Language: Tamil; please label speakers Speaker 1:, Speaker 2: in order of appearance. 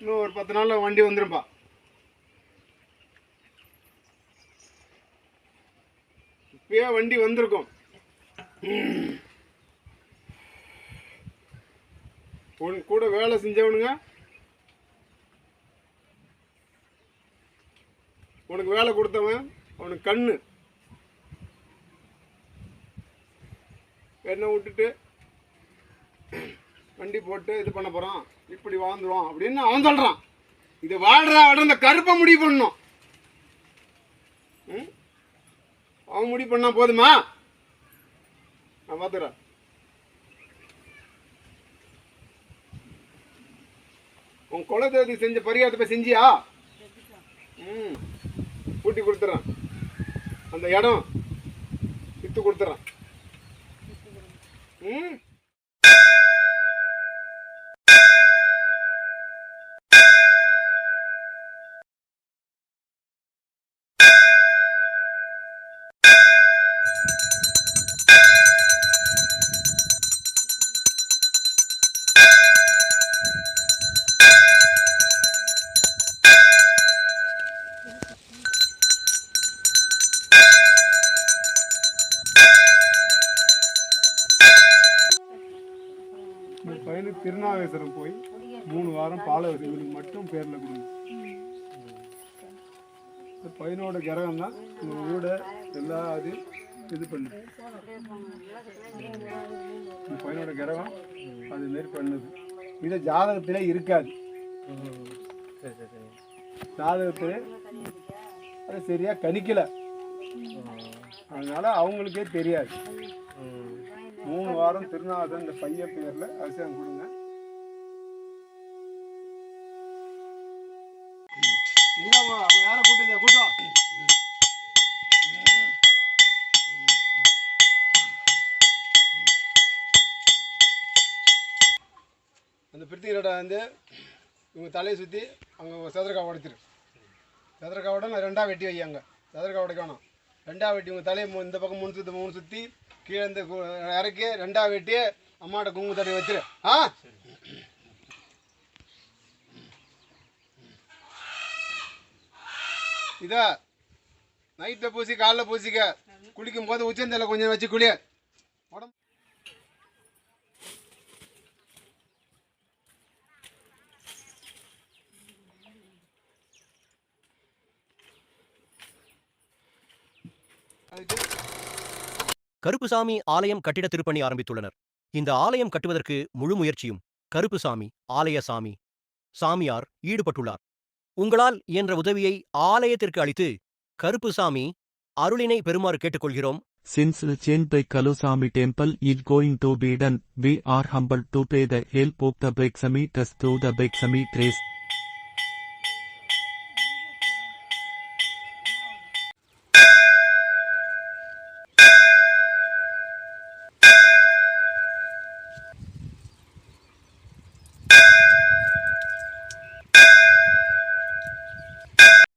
Speaker 1: இன்னும் ஒரு பத்து நாளில் வண்டி வந்துடும்பா இப்பயே வண்டி வந்திருக்கும். உன் கூட வேலை செஞ்சவனுங்க உனக்கு வேலை கொடுத்தவன் அவனுக்கு கண்ணு. என்ன விட்டுட்டு வண்டி போட்டு இது பண்ண போகிறான் இப்படி வாழ்ந்துடுவான் அப்படின்னு அவன் சொல்கிறான் இது வாழ்கிற விட இந்த கருப்பை முடிவு பண்ணணும். ம்? அவன் முடிவு பண்ணால் போதுமா? நான் பார்த்துக்கிறேன் உன் குலதேவதி செஞ்ச பரிகாரத்தை போய் செஞ்சியா? ம். கூட்டி கொடுத்துட்றேன். அந்த இடம் விற்று கொடுத்துட்றேன். ம். வயலு பையனுக்கு திருநாகேஸ்வரம் போய் மூணு வாரம் பால இவனுக்கு மட்டும் பேரில் கொடுங்க. பையனோட கிரகம் தான். உங்கள் வீட எல்லா இது இது பண்ணு பையனோட கிரகம் அது மாரி பண்ணுது. இதை ஜாதகத்திலே இருக்காது. ஜாதகத்தில் அது சரியாக கணிக்கலை. அதனால அவங்களுக்கே தெரியாது. மூணு வாரம் திருநாதன் இந்த பையன் பேர்ல அரிசியம் கொடுங்க. எங்கம்மா அவங்க யாரை கூட்டுங்க கூட்டம் அந்த பிரித்திகரோட வந்து இவங்க தலையை சுற்றி அவங்க சதுரக்காய் உடைச்சிரு சதுரக்காவோட நான் ரெண்டாக வெட்டி வையாங்க. சதுரக்காய் உடைக்கணும் ரெண்டாக வெட்டி உங்கள் தலையை இந்த பக்கம் மூணு சுற்றி மூணு சுற்றி கீழே இருந்து இறக்கி ரெண்டாக வெட்டி அம்மாட்ட குங்கு தட்டி வச்சிரு. ஆ? இதா நைட்டில் பூசி காலைல பூசிக்க. குளிக்கும் போது உச்சந்தலை கொஞ்சம் வச்சு குளிய உடம்பு அதுக்கு
Speaker 2: கருப்புசாமி ஆலயம் கட்டிட திருப்பணி ஆரம்பித்துள்ளனர் இந்த ஆலயம் கட்டுவதற்கு முழு முயற்சியும் கருப்புசாமி ஆலய சாமி சாமியார் ஈடுபட்டுள்ளார் உங்களால் இயன்ற உதவியை ஆலயத்திற்கு அளித்து கருப்புசாமி அருளினை பெறுமாறு கேட்டுக்கொள்கிறோம்
Speaker 3: Since the Chenpai Kalusami temple is going to be done, we are humbled to pay the help of the Beksami Trust through the Beksami Trace.